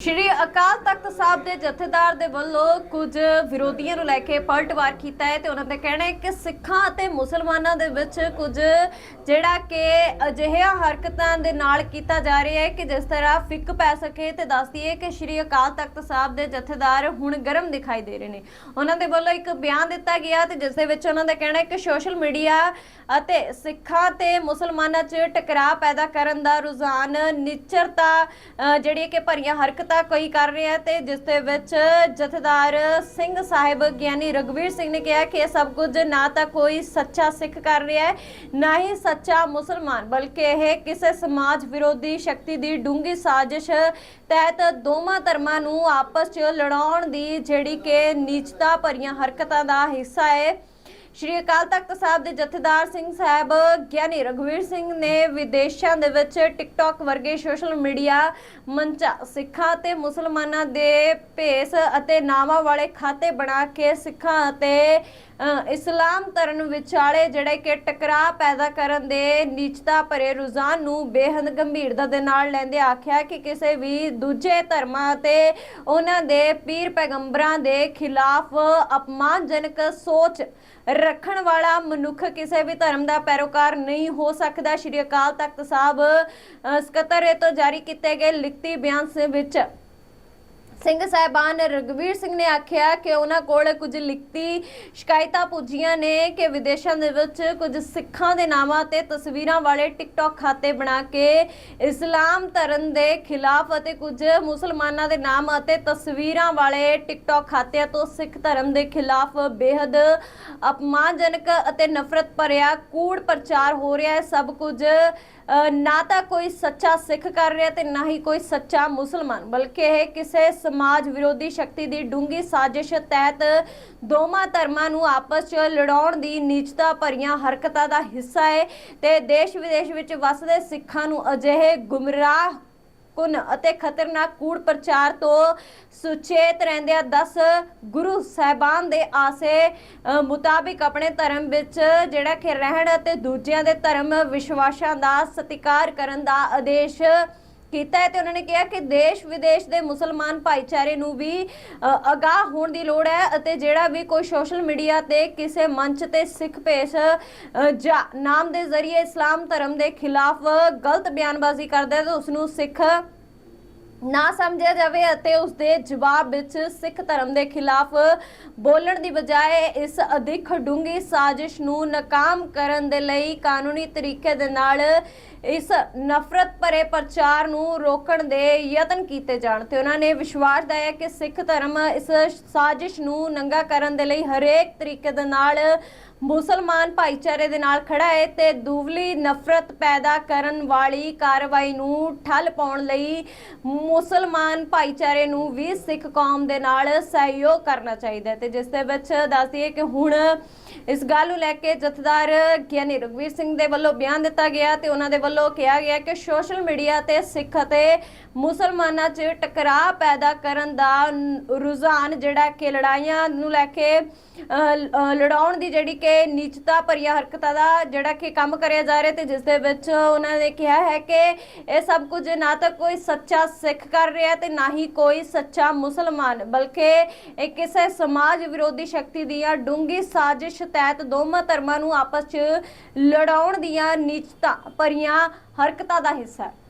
ਸ਼੍ਰੀ ਅਕਾਲ ਤਖਤ ਸਾਹਿਬ ਦੇ ਜਥੇਦਾਰ ਦੇ ਵੱਲੋਂ ਕੁਝ ਵਿਰੋਧੀਆਂ ਨੂੰ ਲੈ ਕੇ ਪਲਟਵਾਰ ਕੀਤਾ ਹੈ ਤੇ ਉਹਨਾਂ ਦਾ ਕਹਿਣਾ ਹੈ ਕਿ ਸਿੱਖਾਂ ਅਤੇ ਮੁਸਲਮਾਨਾਂ ਦੇ ਵਿੱਚ ਕੁਝ ਜਿਹੜਾ ਕਿ ਅਜਿਹੀਆਂ ਹਰਕਤਾਂ ਦੇ ਨਾਲ ਕੀਤਾ ਜਾ ਰਿਹਾ ਹੈ ਕਿ ਜਿਸ ਤਰ੍ਹਾਂ ਫਿੱਕ ਪੈ ਸਕੇ ਤੇ ਦੱਸਦੀ ਹੈ ਕਿ ਸ਼੍ਰੀ ਅਕਾਲ ਤਖਤ ਸਾਹਿਬ ਦੇ ਜਥੇਦਾਰ ਹੁਣ ਗਰਮ ਦਿਖਾਈ ਦੇ ਰਹੇ ਨੇ। ਉਹਨਾਂ ਦੇ ਵੱਲੋਂ ਇੱਕ ਬਿਆਨ ਦਿੱਤਾ ਗਿਆ ਤੇ ਜਿਸ ਦੇ ਵਿੱਚ ਉਹਨਾਂ ਦਾ ਕਹਿਣਾ ਹੈ ਕਿ ਸੋਸ਼ਲ ਮੀਡੀਆ ਅਤੇ ਸਿੱਖਾਂ ਤੇ ਮੁਸਲਮਾਨਾਂ 'ਚ ਟਕਰਾਅ ਪੈਦਾ ਕਰਨ ਦਾ ਰੁਝਾਨ ਨਿਚਰਤਾ ਜਿਹੜੀ ਕਿ ਭਰੀਆਂ ਹਰਕਤ ਕੋਈ ਕਰ ਰਿਹਾ ਹੈ ਤੇ ਜਿਸ ਦੇ ਵਿੱਚ ਜਥੇਦਾਰ ਸਿੰਘ ਸਾਹਿਬ ਗਿਆਨੀ ਰਗਵੀਰ ਸਿੰਘ ਨੇ ਕਿਹਾ ਕਿ ਇਹ ਸਭ ਕੁਝ ਨਾ ਤਾਂ ਕੋਈ ਸੱਚਾ ਸਿੱਖ ਕਰ ਰਿਹਾ ਹੈ, ਨਾ ਹੀ ਸੱਚਾ ਮੁਸਲਮਾਨ, ਬਲਕਿ ਇਹ ਕਿਸੇ ਸਮਾਜ ਵਿਰੋਧੀ ਸ਼ਕਤੀ ਦੀ ਡੂੰਗੀ ਸਾਜ਼ਿਸ਼ ਤਹਿਤ ਦੋਵਾਂ ਧਰਮਾਂ ਨੂੰ ਆਪਸ 'ਚ ਲੜਾਉਣ ਦੀ ਜਿਹੜੀ ਕਿ ਨੀਚਤਾ ਭਰੀਆਂ ਹਰਕਤਾਂ ਦਾ ਹਿੱਸਾ ਹੈ। ਸ਼੍ਰੀ ਅਕਾਲ ਤਖਤ ਸਾਹਿਬ ਦੇ ਜਥੇਦਾਰ ਸਿੰਘ ਸਾਹਿਬ, ਗਿਆਨੀ ਰਘਵੀਰ ਸਿੰਘ ਨੇ ਵਿਦੇਸ਼ਾਂ ਦੇ ਵਿੱਚ ਟਿਕਟੌਕ ਵਰਗੇ ਸੋਸ਼ਲ ਮੀਡੀਆ ਮੰਚਾਂ, ਸਿੱਖਾਂ ਅਤੇ ਮੁਸਲਮਾਨਾਂ ਦੇ ਭੇਸ ਅਤੇ ਨਾਵਾਂ ਵਾਲੇ ਖਾਤੇ ਬਣਾ ਕੇ ਸਿੱਖਾਂ ਅਤੇ ਇਸਲਾਮ ਧਰਮ ਵਿਚਾਲੇ ਜਿਹੜੇ ਕਿ ਟਕਰਾਅ ਪੈਦਾ ਕਰਨ ਦੇ ਨੀਚਤਾ ਭਰੇ ਰੁਝਾਨ ਨੂੰ ਬੇਹੱਦ ਗੰਭੀਰਤਾ ਦੇ ਨਾਲ ਲੈਂਦੇ ਆਖਿਆ ਕਿ ਕਿਸੇ ਵੀ ਦੂਜੇ ਧਰਮਾਂ ਅਤੇ ਉਹਨਾਂ ਦੇ ਪੀਰ ਪੈਗੰਬਰਾਂ ਦੇ ਖਿਲਾਫ ਅਪਮਾਨਜਨਕ ਸੋਚ ਰੱਖਣ ਵਾਲਾ ਮਨੁੱਖ ਕਿਸੇ ਵੀ ਧਰਮ ਦਾ ਪੈਰੋਕਾਰ ਨਹੀਂ ਹੋ ਸਕਦਾ। ਸ਼੍ਰੀ ਅਕਾਲ ਤਖਤ ਸਾਹਿਬ ਸਕੱਤਰ ਤੋਂ ਜਾਰੀ ਕੀਤੇ ਗਏ ਲਿਖਤੀ ਬਿਆਨ ਵਿੱਚ ਸਿੰਘ ਸਾਹਿਬਾਨ ਰਗਵੀਰ ਸਿੰਘ ਨੇ ਆਖਿਆ ਕਿ ਉਹਨਾਂ ਕੋਲ ਕੁਝ ਲਿਖਤੀ ਸ਼ਿਕਾਇਤਾਂ ਪੁੱਜੀਆਂ ਨੇ ਕਿ ਵਿਦੇਸ਼ਾਂ ਦੇ ਵਿੱਚ ਕੁਝ ਸਿੱਖਾਂ ਦੇ ਨਾਮਾਂ ਤੇ ਤਸਵੀਰਾਂ ਵਾਲੇ ਟਿਕਟੌਕ ਖਾਤੇ ਬਣਾ ਕੇ ਇਸਲਾਮ ਧਰਮ ਦੇ ਖਿਲਾਫ ਅਤੇ ਕੁਝ ਮੁਸਲਮਾਨਾਂ ਦੇ ਨਾਮ ਅਤੇ ਤਸਵੀਰਾਂ ਵਾਲੇ ਟਿਕਟੌਕ ਖਾਤਿਆਂ ਤੋਂ ਸਿੱਖ ਧਰਮ ਦੇ ਖਿਲਾਫ ਬੇहद ਅਪਮਾਨਜਨਕ ਅਤੇ ਨਫ਼ਰਤ ਭਰਿਆ ਕੂੜ ਪ੍ਰਚਾਰ ਹੋ ਰਿਹਾ ਹੈ। ਸਭ ਕੁਝ ਨਾ ਤਾਂ ਕੋਈ ਸੱਚਾ ਸਿੱਖ ਕਰ ਰਿਹਾ ਤੇ ਨਾ ਹੀ ਕੋਈ ਸੱਚਾ ਮੁਸਲਮਾਨ, ਬਲਕਿ ਇਹ ਕਿਸੇ ਸਮਾਜ ਵਿਰੋਧੀ ਸ਼ਕਤੀ ਦੀ ਡੂੰਗੀ ਸਾਜ਼ਿਸ਼ ਤਹਿਤ ਦੋਵਾਂ ਧਰਮਾਂ ਨੂੰ ਆਪਸ 'ਚ ਲੜਾਉਣ ਦੀ ਨੀਚਤਾ ਭਰੀਆਂ ਹਰਕਤਾਂ ਦਾ ਹਿੱਸਾ ਹੈ ਤੇ ਦੇਸ਼ ਵਿਦੇਸ਼ ਵਿੱਚ ਵੱਸਦੇ ਸਿੱਖਾਂ ਨੂੰ ਅਜਿਹੇ ਗੁੰਮਰਾਹ ਕੁਨ ਅਤੇ ਖਤਰਨਾਕ ਕੂੜ ਪ੍ਰਚਾਰ ਤੋਂ ਸੁਚੇਤ ਰਹਿੰਦਿਆਂ 10 ਗੁਰੂ ਸਾਹਿਬਾਨ ਦੇ ਆਸੇ ਮੁਤਾਬਿਕ ਆਪਣੇ ਧਰਮ ਵਿੱਚ ਜਿਹੜਾ ਕਿ ਰਹਿਣ ਅਤੇ ਦੂਜਿਆਂ ਦੇ ਧਰਮ ਵਿਸ਼ਵਾਸਾਂ ਦਾ ਸਤਿਕਾਰ ਕਰਨ ਦਾ ਆਦੇਸ਼ ਕੀਤਾ ਹੈ ਤੇ ਉਹਨਾਂ ਨੇ ਕਿਹਾ ਕਿ ਦੇਸ਼ ਵਿਦੇਸ਼ ਦੇ ਮੁਸਲਮਾਨ ਭਾਈਚਾਰੇ ਨੂੰ ਵੀ ਅਗਾਹ ਹੋਣ ਦੀ ਲੋੜ ਹੈ ਅਤੇ ਜਿਹੜਾ ਵੀ ਕੋਈ ਸੋਸ਼ਲ ਮੀਡੀਆ ਤੇ ਕਿਸੇ ਮੰਚ ਤੇ ਸਿੱਖ ਭੇਸ ਜਾਂ, ਨਾਮ ਦੇ ਜ਼ਰੀਏ ਇਸਲਾਮ ਧਰਮ ਦੇ ਖਿਲਾਫ ਗਲਤ ਬਿਆਨਬਾਜ਼ੀ ਕਰਦਾ ਹੈ ਤਾਂ ਉਸ ਨੂੰ ਸਿੱਖ ਨਾ ਸਮਝਿਆ ਜਾਵੇ ਅਤੇ ਉਸ ਦੇ ਜਵਾਬ ਵਿੱਚ ਸਿੱਖ ਧਰਮ ਦੇ ਖਿਲਾਫ ਬੋਲਣ ਦੀ ਬਜਾਏ ਇਸ ਅਧਿਕ ਡੂੰਗੀ ਸਾਜ਼ਿਸ਼ ਨੂੰ ਨਾਕਾਮ ਕਰਨ ਦੇ ਲਈ ਕਾਨੂੰਨੀ ਤਰੀਕੇ ਦੇ ਨਾਲ ਇਸ ਨਫ਼ਰਤ ਭਰੇ ਪ੍ਰਚਾਰ ਨੂੰ ਰੋਕਣ ਦੇ ਯਤਨ ਕੀਤੇ ਜਾਣ ਤੇ ਉਹਨਾਂ ਨੇ ਵਿਸ਼ਵਾਸ ਦਿਵਾਇਆ ਕਿ ਸਿੱਖ ਧਰਮ ਇਸ ਸਾਜ਼ਿਸ਼ ਨੂੰ ਨੰਗਾ ਕਰਨ ਦੇ ਲਈ ਹਰੇਕ ਤਰੀਕੇ ਦੇ ਨਾਲ ਮੁਸਲਮਾਨ ਭਾਈਚਾਰੇ ਦੇ ਨਾਲ ਖੜਾ ਹੈ ਤੇ ਦੂਵਲੀ ਨਫ਼ਰਤ ਪੈਦਾ ਕਰਨ ਵਾਲੀ ਕਾਰਵਾਈ ਨੂੰ ਠੱਲ ਪਾਉਣ ਲਈ ਮੁਸਲਮਾਨ ਭਾਈਚਾਰੇ ਨੂੰ ਵੀ ਸਿੱਖ ਕੌਮ ਦੇ ਨਾਲ ਸਹਿਯੋਗ ਕਰਨਾ ਚਾਹੀਦਾ ਹੈ। ਤੇ ਜਿਸ ਦੇ ਵਿੱਚ ਦੱਸਦੀ ਹੈ ਕਿ ਹੁਣ ਇਸ ਗੱਲ ਨੂੰ ਲੈ ਕੇ ਜਥੇਦਾਰ ਗਿਆਨੀ ਰਗਵੀਰ ਸਿੰਘ ਦੇ ਵੱਲੋਂ ਬਿਆਨ ਦਿੱਤਾ ਗਿਆ ਤੇ ਉਹਨਾਂ ਦੇ ਵੱਲੋਂ ਕਿਹਾ ਗਿਆ ਕਿ ਸੋਸ਼ਲ ਮੀਡੀਆ ਤੇ ਸਿੱਖ ਅਤੇ ਮੁਸਲਮਾਨਾਂ 'ਚ ਟਕਰਾਅ ਪੈਦਾ ਕਰਨ ਦਾ ਰੁਝਾਨ ਜਿਹੜਾ ਕਿ ਲੜਾਈਆਂ ਨੂੰ ਲੈ ਕੇ ਲੜਾਉਣ ਦੀ ਜਿਹੜੀ ਕਿ ਨੀਚਤਾ ਭਰੀਆਂ ਹਰਕਤਾਂ ਦਾ ਜਿਹੜਾ ਕਿ ਕੰਮ ਕਰਿਆ ਜਾ ਰਿਹਾ ਤੇ ਜਿਸ ਦੇ ਵਿੱਚ ਉਹਨਾਂ ਨੇ ਕਿਹਾ ਹੈ ਕਿ ਇਹ ਸਭ ਕੁਝ ਨਾ ਤਾਂ ਕੋਈ ਸੱਚਾ ਸਿੱਖ ਕਰ ਰਿਹਾ ਤੇ ਨਾ ਹੀ ਕੋਈ ਸੱਚਾ ਮੁਸਲਮਾਨ, ਬਲਕਿ ਇਹ ਕਿਸੇ ਸਮਾਜ ਵਿਰੋਧੀ ਸ਼ਕਤੀ ਦੀਆਂ ਡੂੰਗੀ ਸਾਜ਼ਿਸ਼ ਤਹਿਤ ਦੋਵਾਂ ਧਰਮਾਂ ਨੂੰ ਆਪਸ 'ਚ ਲੜਾਉਣ ਦੀਆਂ ਨੀਚਤਾ ਭਰੀਆਂ ਹਰਕਤਾਂ ਦਾ ਹਿੱਸਾ ਹੈ।